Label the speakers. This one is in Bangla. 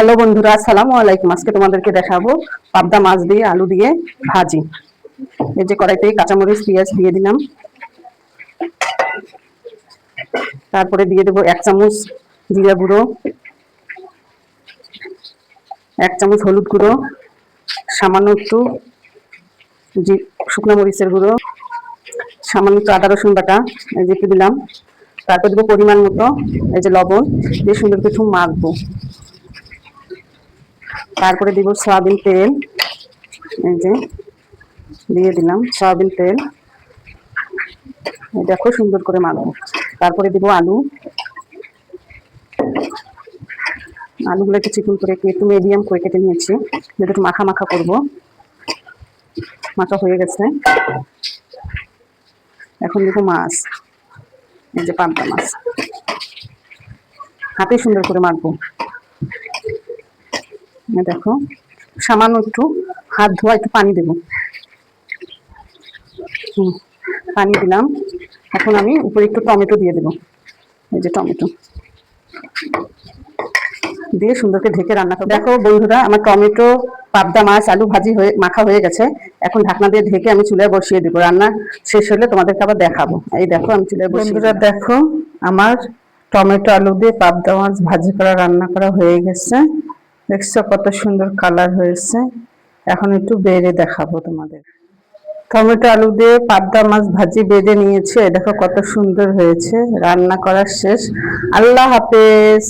Speaker 1: হ্যালো বন্ধুরা, আসসালামু আলাইকুম। আজকে তোমাদেরকে দেখাবো পাবদা মাছ দিয়ে আলু দিয়ে ভাজি। এই যে কড়াইতে কাঁচামরিচ, পেঁয়াজ দিয়ে দিলাম। তারপরে দিয়ে দেবো এক চামচ জিরা গুঁড়ো, এক চামচ হলুদ গুঁড়ো, সামান্য একটু শুকনো মরিচের গুঁড়ো, সামান্য একটু আদা, রসুন বাটা, এই যে একটু দিলাম। তারপর দেবো পরিমাণ মতো এই যে লবণ, দিয়ে সুন্দর কিছু মাখবো। তারপরে দিব সয়াবিন তেল। এই যে, দিয়ে দিলাম সয়াবিন তেল। এই দেখো সুন্দর করে মাখবো তারপরে দিব আলু। আলুগুলো একটু চিকন করে একটু মিডিয়াম করে কেটে নিয়েছি। যেটা একটু মাখা মাখা করব। মাখা হয়ে গেছে। এখন দিব মাছ। এই যে পাবদা মাছ। হাতে সুন্দর করে মাখবো। দেখো সামান্য একটু হাত ধোয়া একটু পানি দেবো। পানি দিলাম। এখন আমি উপরে একটু টমেটো দিয়ে দেবো। এই যে টমেটো। দিয়ে সুন্দর করে ঢেকে রান্না করব। দেখো বন্ধুরা আমার টমেটো পাবদা মাছ আলু ভাজি হয়ে মাখা হয়ে গেছে। এখন ঢাকনা দিয়ে ঢেকে আমি চুলায় বসিয়ে দেবো। রান্না শেষ হলে তোমাদেরকে আবার দেখাবো। এই দেখো আমি চুলায় বন্ধুরা দেখো আমার টমেটো আলু দিয়ে পাবদা মাছ ভাজি করা রান্না করা হয়ে গেছে। দেখছ কত সুন্দর কালার হয়েছে। এখন একটু বেড়ে দেখাবো তোমাদের। টমেটো আলু দিয়ে পাবদা মাছ ভাজি বেড়ে নিয়েছে। দেখো কত সুন্দর হয়েছে। রান্না করার শেষ। আল্লাহ হাফেজ।